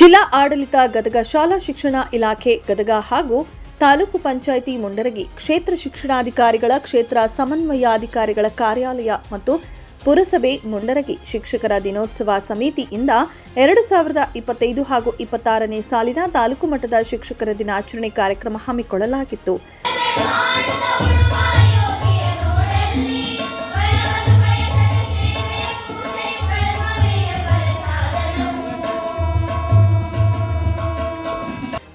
ಜಿಲ್ಲಾ ಆಡಳಿತ ಗದಗ ಶಾಲಾ ಶಿಕ್ಷಣ ಇಲಾಖೆ ಗದಗ ಹಾಗೂ ತಾಲೂಕು ಪಂಚಾಯಿತಿ ಮುಂಡರಗಿ ಕ್ಷೇತ್ರ ಶಿಕ್ಷಣಾಧಿಕಾರಿಗಳ, ಕ್ಷೇತ್ರ ಸಮನ್ವಯಾಧಿಕಾರಿಗಳ ಕಾರ್ಯಾಲಯ ಮತ್ತು ಪುರಸಭೆ ಮುಂಡರಗಿ ಶಿಕ್ಷಕರ ದಿನೋತ್ಸವ ಸಮಿತಿಯಿಂದ ಎರಡು ಸಾವಿರದ ಇಪ್ಪತ್ತೈದು ಹಾಗೂ ಇಪ್ಪತ್ತಾರನೇ ಸಾಲಿನ ತಾಲೂಕು ಮಟ್ಟದ ಶಿಕ್ಷಕರ ದಿನಾಚರಣೆ ಕಾರ್ಯಕ್ರಮ ಹಮ್ಮಿಕೊಳ್ಳಲಾಗಿತ್ತು.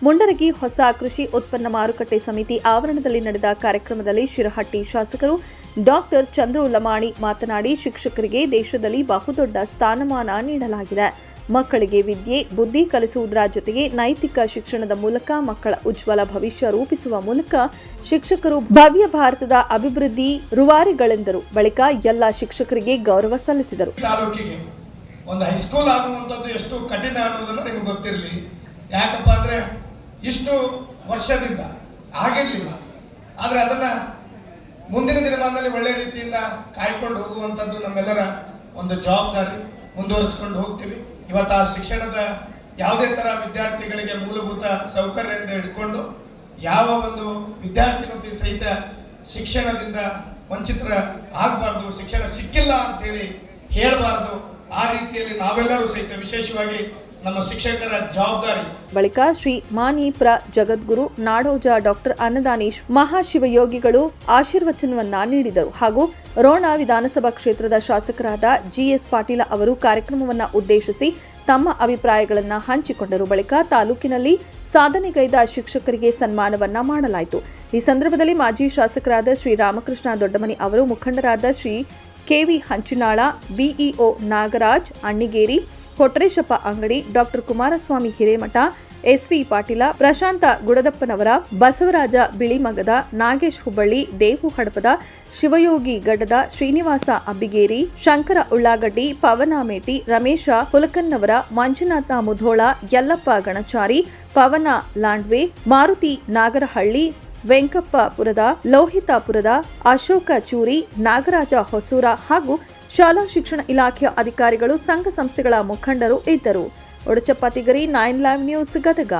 ಮುಂಡರಗಿ ಹೊಸ ಕೃಷಿ ಉತ್ಪನ್ನ ಮಾರುಕಟ್ಟೆ ಸಮಿತಿ ಆವರಣದಲ್ಲಿ ನಡೆದ ಕಾರ್ಯಕ್ರಮದಲ್ಲಿ ಶಿರಹಟ್ಟಿ ಶಾಸಕರು ಡಾಕ್ಟರ್ ಚಂದ್ರು ಲಮಾಣಿ ಮಾತನಾಡಿ ಶಿಕ್ಷಕರಿಗೆ ದೇಶದಲ್ಲಿ ಬಹುದೊಡ್ಡ ಸ್ಥಾನಮಾನ ನೀಡಲಾಗಿದೆ. ಮಕ್ಕಳಿಗೆ ವಿದ್ಯೆ, ಬುದ್ಧಿ ಕಲಿಸುವುದರ ಜೊತೆಗೆ ನೈತಿಕ ಶಿಕ್ಷಣದ ಮೂಲಕ ಮಕ್ಕಳ ಉಜ್ವಲ ಭವಿಷ್ಯ ರೂಪಿಸುವ ಮೂಲಕ ಶಿಕ್ಷಕರು ಭವ್ಯ ಭಾರತದ ಅಭಿವೃದ್ಧಿ ರುವಾರಿಗಳೆಂದರು. ಬಳಿಕ ಎಲ್ಲ ಶಿಕ್ಷಕರಿಗೆ ಗೌರವ ಸಲ್ಲಿಸಿದರು. ಒಂದು ಹೈಸ್ಕೂಲ್ ಆಗುವಂಥದ್ದು ಎಷ್ಟು ಕಠಿಣ ಅನ್ನೋದನ್ನು ನಿಮಗೆ ಗೊತ್ತಿರಲಿ. ಯಾಕಪ್ಪ ಅಂದರೆ ಇಷ್ಟು ವರ್ಷದಿಂದ ಆಗಿರಲಿಲ್ಲ. ಆದರೆ ಅದನ್ನು ಮುಂದಿನ ದಿನಮಾನದಲ್ಲಿ ಒಳ್ಳೆಯ ರೀತಿಯಿಂದ ಕಾಯ್ಕೊಂಡು ಹೋಗುವಂಥದ್ದು ನಮ್ಮೆಲ್ಲರ ಒಂದು ಜವಾಬ್ದಾರಿ. ಮುಂದುವರಿಸ್ಕೊಂಡು ಹೋಗ್ತೀವಿ. ಇವತ್ತು ಆ ಶಿಕ್ಷಣದ ಯಾವುದೇ ಥರ ವಿದ್ಯಾರ್ಥಿಗಳಿಗೆ ಮೂಲಭೂತ ಸೌಕರ್ಯ ಅಂತ ಹಿಡ್ಕೊಂಡು ಯಾವ ಒಂದು ವಿದ್ಯಾರ್ಥಿನತಿ ಸಹಿತ ಶಿಕ್ಷಣದಿಂದ ವಂಚಿತರ ಆಗಬಾರ್ದು, ಶಿಕ್ಷಣ ಸಿಕ್ಕಿಲ್ಲ ಅಂತೇಳಿ ಹೇಳಬಾರ್ದು, ಆ ರೀತಿಯಲ್ಲಿ ನಾವೆಲ್ಲರೂ ಸಹಿತ ವಿಶೇಷವಾಗಿ ನಮ್ಮ ಶಿಕ್ಷಕರ ಜವಾಬ್ದಾರಿ. ಬಳಿಕ ಶ್ರೀ ಮಾನೀಪ್ರ ಜಗದ್ಗುರು ನಾಡೋಜ ಡಾಕ್ಟರ್ ಅನ್ನದಾನೀಶ್ ಮಹಾಶಿವಯೋಗಿಗಳು ಆಶೀರ್ವಚನವನ್ನ ನೀಡಿದರು ಹಾಗೂ ರೋಣ ವಿಧಾನಸಭಾ ಕ್ಷೇತ್ರದ ಶಾಸಕರಾದ ಜಿಎಸ್ ಪಾಟೀಲ ಅವರು ಕಾರ್ಯಕ್ರಮವನ್ನು ಉದ್ದೇಶಿಸಿ ತಮ್ಮ ಅಭಿಪ್ರಾಯಗಳನ್ನು ಹಂಚಿಕೊಂಡರು. ಬಳಿಕ ತಾಲೂಕಿನಲ್ಲಿ ಸಾಧನೆಗೈದ ಶಿಕ್ಷಕರಿಗೆ ಸನ್ಮಾನವನ್ನ ಮಾಡಲಾಯಿತು. ಈ ಸಂದರ್ಭದಲ್ಲಿ ಮಾಜಿ ಶಾಸಕರಾದ ಶ್ರೀ ರಾಮಕೃಷ್ಣ ದೊಡ್ಡಮನಿ ಅವರು ಮುಖಂಡರಾದ Shri KV Hanchinal BEO Nagaraj, Annigeri Kotreshappa Angadi, doctor Kumaraswamy Hiremath, SV Patil, Prashanth Gudadappanavar, Basavaraj Bilimagad, Nagesh Hubballi, Devu Hadapad, Shivayogi Gaddad, Srinivas Abbigeri, Shankar Ullagaddi Pavan Meti Ramesh ಹುಲಕನ್ನವರ, Manjunatha Mudhol, Yallappa ಗಣಚಾರಿ, ಪವನ ಲಾಂಡ್ವೆ, ಮಾರುತಿ ನಾಗರಹಳ್ಳಿ ವೆಂಕಪ್ಪಪುರದ, ಲೋಹಿತಾಪುರದ, ಅಶೋಕ ಚೂರಿ, ನಾಗರಾಜ ಹೊಸೂರ ಹಾಗೂ ಶಾಲಾ ಶಿಕ್ಷಣ ಇಲಾಖೆಯ ಅಧಿಕಾರಿಗಳು ಸಂಘ ಸಂಸ್ಥೆಗಳ ಮುಖಂಡರು ಇದ್ದರು. Odachappa Tigari, nine live news, Gadag.